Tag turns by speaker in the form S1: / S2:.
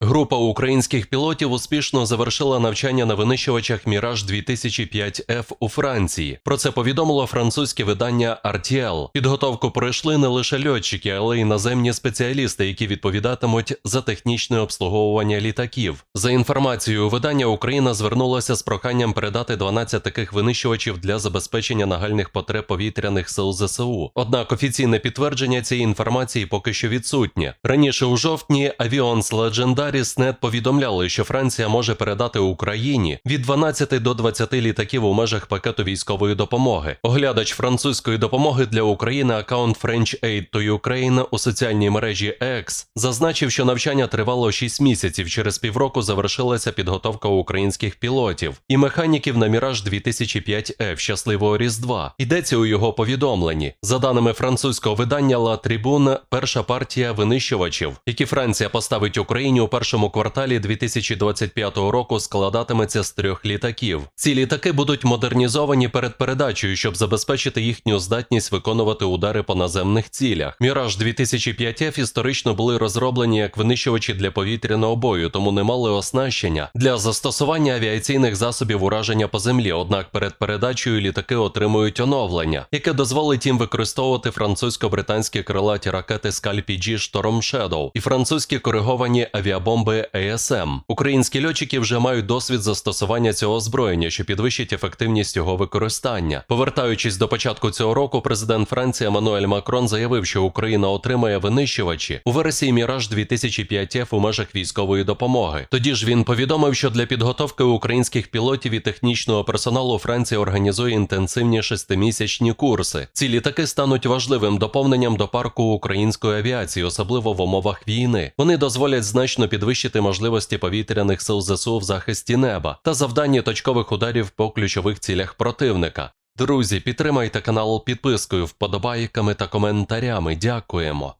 S1: Група українських пілотів успішно завершила навчання на винищувачах Міраж 2005 f у Франції. Про це повідомило французьке видання RTL. Підготовку пройшли не лише льотчики, але й наземні спеціалісти, які відповідатимуть за технічне обслуговування літаків. За інформацією видання, Україна звернулася з проханням передати 12 таких винищувачів для забезпечення нагальних потреб повітряних сил ЗСУ. Однак офіційне підтвердження цієї інформації поки що відсутнє. Раніше у жовтні Avions Net повідомляли, що Франція може передати Україні від 12 до 20 літаків у межах пакету військової допомоги. Оглядач французької допомоги для України аккаунт French Aid to Ukraine у соціальній мережі X зазначив, що навчання тривало 6 місяців. Через півроку завершилася підготовка українських пілотів і механіків на Міраж 2005 f щасливого Різдва. Йдеться у його повідомленні. За даними французького видання La Tribune, перша партія винищувачів, які Франція поставить Україні у першому кварталі 2025 року, складатиметься з трьох літаків. Ці літаки будуть модернізовані перед передачею, щоб забезпечити їхню здатність виконувати удари по наземних цілях. Міраж 2005 f історично були розроблені як винищувачі для повітряного бою, тому не мали оснащення для застосування авіаційних засобів ураження по землі. Однак перед передачею літаки отримують оновлення, яке дозволить їм використовувати французько-британські крилаті ракети Scalp-G Storm Shadow і французькі кориговані авіабомби ASM. Українські льотчики вже мають досвід застосування цього озброєння, що підвищить ефективність його використання. Повертаючись до початку цього року, президент Франції Еммануель Макрон заявив, що Україна отримає винищувачі у версії Міраж 2005 f у межах військової допомоги. Тоді ж він повідомив, що для підготовки українських пілотів і технічного персоналу Франція організує інтенсивні шестимісячні курси. Ці літаки стануть важливим доповненням до парку української авіації, особливо в умовах війни. Вони дозволять значно підвищити можливості повітряних сил ЗСУ в захисті неба та завданні точкових ударів по ключових цілях противника. Друзі, підтримайте канал підпискою, вподобайками та коментарями. Дякуємо.